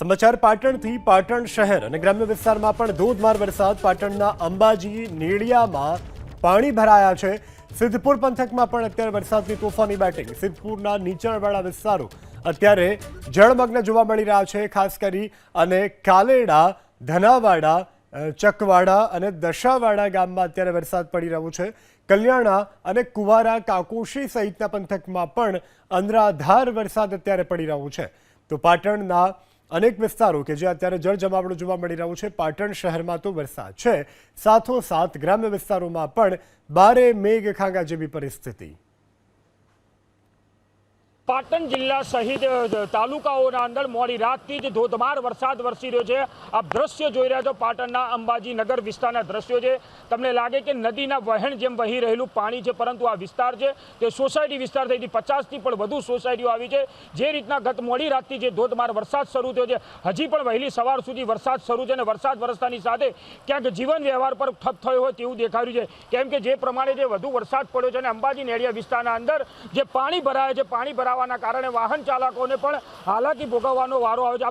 સમાચાર પાટણથી પાટણ શહેર અને ગ્રામ્ય વિસ્તારમાં પણ ધોધમાર વરસાદ. પાટણના અંબાજી નેડિયામાં પાણી ભરાયા છે. સિદ્ધપુર પંથકમાં પણ અત્યારે વરસાદની તોફાની બેટિંગ. સિદ્ધપુરના નીચાણવાળા વિસ્તારો અત્યારે જળમગ્ન જોવા મળી રહ્યા છે, ખાસ કરી અને કાલેડા, ધનાવાડા ચકવાડા અને દશાવાડા ગામમાં અત્યારે વરસાદ પડી રહ્યો છે. કલ્યાણા અને કુવારા, કાકોશી સહિતના પંથકમાં પણ અનરાધાર વરસાદ અત્યારે પડી રહ્યો છે. તો પાટણના અનેક વિસ્તારો કે જે અત્યારે જળજમાવડું જોવા મળી રહ્યું છે. પાટણ શહેરમાં તો વરસાદ છે. સાથોસાથ ગ્રામ્ય વિસ્તારોમાં પણ બારે મેઘ ખાંગા જેવી પરિસ્થિતિ. પાટણ જિલ્લા સહિત તાલુકાઓના અંદર મોડી રાતથી જ ધોધમાર વરસાદ વરસી રહ્યો છે. આ દ્રશ્ય જોઈ રહ્યા છો પાટણના અંબાજી નગર વિસ્તારના દ્રશ્યો છે. તમને લાગે કે નદીના વહેણ જેમ વહી રહેલું પાણી છે, પરંતુ આ વિસ્તાર છે તે સોસાયટી વિસ્તાર થઈથી પચાસથી પણ વધુ સોસાયટીઓ આવી છે. જે રીતના ગત મોડી રાતથી જે ધોધમાર વરસાદ શરૂ થયો છે, હજી પણ વહેલી સવાર સુધી વરસાદ શરૂ છે અને વરસાદ વરસતાની સાથે ક્યાંક જીવન વ્યવહાર પર ઠપ થયો હોય તેવું દેખાયું છે. કેમ કે જે પ્રમાણે જે વધુ વરસાદ પડ્યો છે અને અંબાજી નેડિયા વિસ્તારના અંદર જે પાણી ભરાય છે, પાણી ભરાવાના કારણે વાહન ચાલકોને પણ હાલાકી ભોગવવાનો વારો આવે છે.